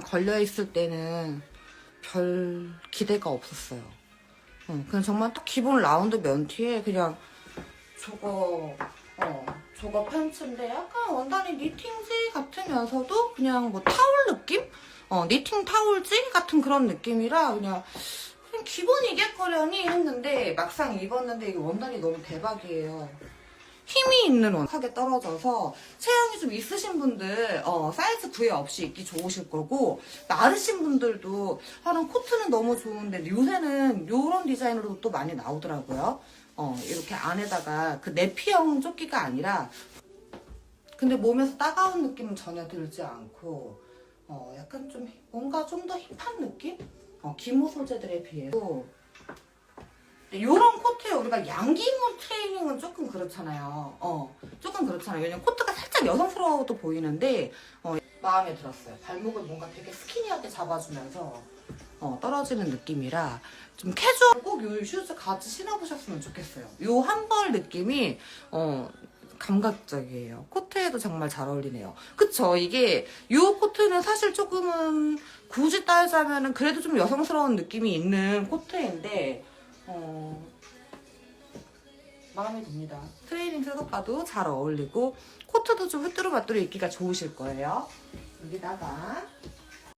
걸려있을 때는 별 기대가 없었어요. 어, 그냥 정말 딱 기본 라운드 면티에 그냥 저거, 어, 저거 팬츠인데 약간 원단이 니팅지 같으면서도 그냥 뭐 타올 느낌? 어, 니팅 타올지 같은 그런 느낌이라 그냥 그냥 기본 이겠거려니 했는데 막상 입었는데 이게 원단이 너무 대박이에요. 힘이 있는 원하게 떨어져서 체형이 좀 있으신 분들 어, 사이즈 구애 없이 입기 좋으실 거고 마르신 분들도 하는 코트는 너무 좋은데 요새는 요런 디자인으로도 또 많이 나오더라고요. 어, 이렇게 안에다가 그 내피형 조끼가 아니라 근데 몸에서 따가운 느낌은 전혀 들지 않고 어, 약간 좀 뭔가 좀 더 힙한 느낌? 어, 기모 소재들에 비해서 이런 코트에 우리가 양기모 트레이닝은 조금 그렇잖아요. 어, 조금 그렇잖아요. 왜냐면 코트가 살짝 여성스러워도 보이는데 어, 마음에 들었어요. 발목을 뭔가 되게 스키니하게 잡아주면서 어, 떨어지는 느낌이라 좀 캐주얼 꼭이 슈즈 같이 신어보셨으면 좋겠어요. 요 한 벌 느낌이 어, 감각적이에요. 코트에도 정말 잘 어울리네요. 그쵸? 이게 요 코트는 사실 조금은 굳이 따지자면은 그래도 좀 여성스러운 느낌이 있는 코트인데 어, 마음에 듭니다. 트레이닝 셋업과도 잘 어울리고 코트도 좀 후뚜루마뚜루 입기가 좋으실 거예요. 여기다가